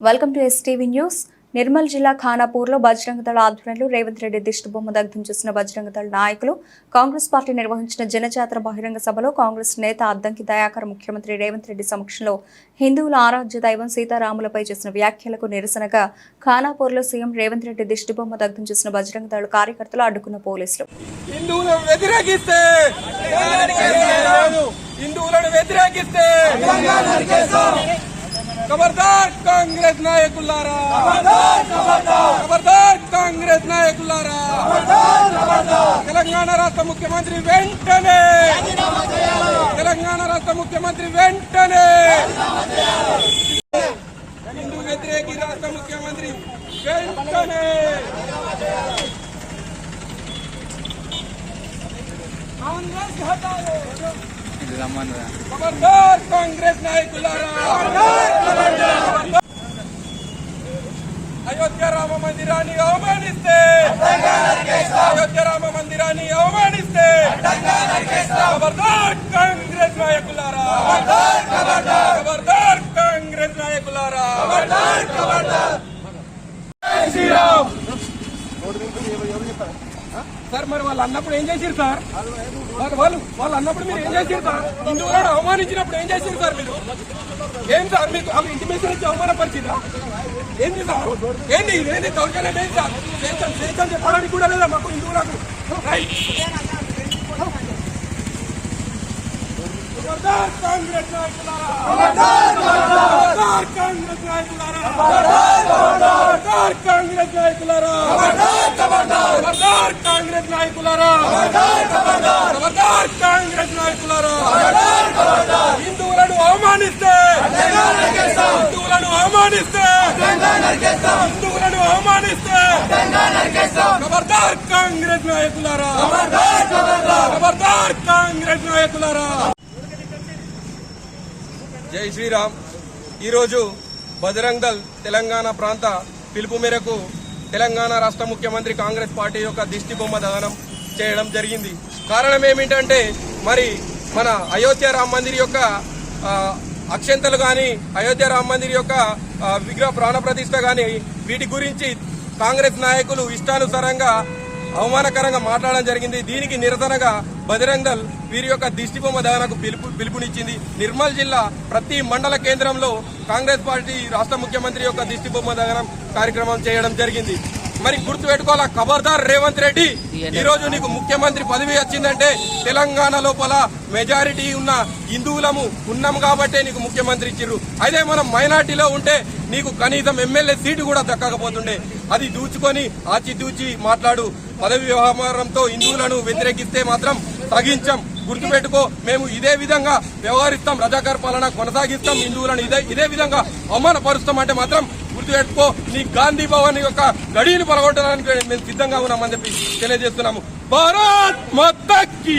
Welcome to STV news. Nirmal జిల్లా ఖానాపూర్లో బజరంగ దళ ఆధ్వర్యంలో రేవంత్ రెడ్డి దిష్టిబొమ్మ దగ్ధం చేసిన బజరంగ దళ నాయకులు కాంగ్రెస్ పార్టీ నిర్వహించిన జనజాతర బహిరంగ సభలో కాంగ్రెస్ నేత అద్దంకి దయాకర్ ముఖ్యమంత్రి రేవంత్ రెడ్డి సమక్షంలో హిందువుల ఆరాధ్య దైవం సీతారాములపై చేసిన వ్యాఖ్యలకు నిరసనగా ఖానాపూర్లో సీఎం రేవంత్ రెడ్డి దిష్టిబొమ్మ దగ్ధం చేసిన బజరంగ దళ కార్యకర్తలు అడ్డుకున్న పోలీసులు. హిందువులను వ్యతిరేకిస్తే హిందువులను వ్యతిరేకిస్తే ఖబర్దార్ కాంగ్రెస్ నాయకులారా ఖబర్దార్ కాంగ్రెస్ నాయకులారా తెలంగాణ రాష్ట్ర ముఖ్యమంత్రి వెంటనే తెలంగాణ రాష్ట్ర ముఖ్యమంత్రి వెంటనే హిందూ వ్యతిరేకి రాష్ట్ర ముఖ్యమంత్రి వెంటనే కాంగ్రెస్ హటాओ ఖబర్దార్ కాంగ్రెస్ నాయకులారా అయోధ్య రామ మందిరాన్ని అవమానిస్తే అయోధ్య రామ మందిరాన్ని అవమానిస్తే ఖబర్దార్ కాంగ్రెస్ నాయకులారా ఖబర్దార్ కాంగ్రెస్ నాయకులారా జై శ్రీరామ్ సార్ మరి వాళ్ళు అన్నప్పుడు ఏం చేశారు సార్? వాళ్ళు వాళ్ళు వాళ్ళు అన్నప్పుడు మీరు ఏం చేశారు సార్? హిందువులను అవమానించినప్పుడు ఏం చేశారు సార్ మీరు? ఏం సార్ మీకు వాళ్ళు ఇంటిమేషన్ ఇచ్చి అవమానపరిచిందా? ఏంటి సార్? ఏంది ఇదేంటి ఏంది? దౌర్జన్యం ఏంది సార్? చేస్తాం చేస్తాం చెప్పడానికి కూడా లేదా మాకు హిందువులకు? రైట్. కాంగ్రెస్ నాయకులారా! ఖబర్దార్ కాంగ్రెస్ నాయకులారా! ఖబర్దార్ కాంగ్రెస్ నాయకులారా! ఖబర్దార్ కాంగ్రెస్ నాయకులారా! ఖబర్దార్ కాంగ్రెస్ నాయకులారా! హిందువులను అవమానిస్తే! హిందువులను అవమానిస్తే! హిందువులను అవమానిస్తే! ఖబర్దార్ కాంగ్రెస్ నాయకులారా! ఖబర్దార్ కాంగ్రెస్ నాయకులారా! జై శ్రీరామ్! ఈరోజు బజరంగ్ తెలంగాణ ప్రాంత పిలుపు మేరకు తెలంగాణ రాష్ట్ర ముఖ్యమంత్రి కాంగ్రెస్ పార్టీ యొక్క దిష్టి బొమ్మ దహనం చేయడం జరిగింది. కారణం ఏమిటంటే మరి మన అయోధ్య రామ మందిర్ యొక్క అక్షంతలు కానీ అయోధ్య రామ మందిర్ యొక్క విగ్రహ ప్రాణ ప్రతిష్ట కానీ వీటి గురించి కాంగ్రెస్ నాయకులు ఇష్టానుసారంగా అవమానకరంగా మాట్లాడడం జరిగింది. దీనికి నిరసనగా బజరంగల్ వీరి యొక్క దిష్టిబొమ్మ దహనకు పిలుపు పిలుపునిచ్చింది. నిర్మల్ జిల్లా ప్రతి మండల కేంద్రంలో కాంగ్రెస్ పార్టీ రాష్ట్ర ముఖ్యమంత్రి యొక్క దిష్టిబొమ్మ దహనం కార్యక్రమం చేయడం జరిగింది. మరి గుర్తు పెట్టుకోవాలా ఖబర్దార్ రేవంత్ రెడ్డి. ఈ రోజు నీకు ముఖ్యమంత్రి పదవి వచ్చిందంటే తెలంగాణ లోపల మెజారిటీ ఉన్న హిందువులము ఉన్నాం కాబట్టే నీకు ముఖ్యమంత్రి ఇచ్చిర్రు. అదే మనం మైనార్టీలో ఉంటే నీకు కనీసం ఎమ్మెల్యే సీటు కూడా దక్కకపోతుండే. అది దూచుకొని ఆచితూచి మాట్లాడు. పదవి వ్యవహారంతో హిందువులను వ్యతిరేకిస్తే మాత్రం తగించాం. గుర్తుపెట్టుకో మేము ఇదే విధంగా వ్యవహరిస్తాం. రజాకర్ పాలన కొనసాగిస్తాం. హిందువులను ఇదే ఇదే విధంగా అవమానపరుస్తాం అంటే మాత్రం గుర్తుపెట్టుకో నీ గాంధీ భవన్ యొక్క గడిని పలగొట్టడానికి మేము సిద్ధంగా ఉన్నామని చెప్పి తెలియజేస్తున్నాము. భారత్ మత్తకి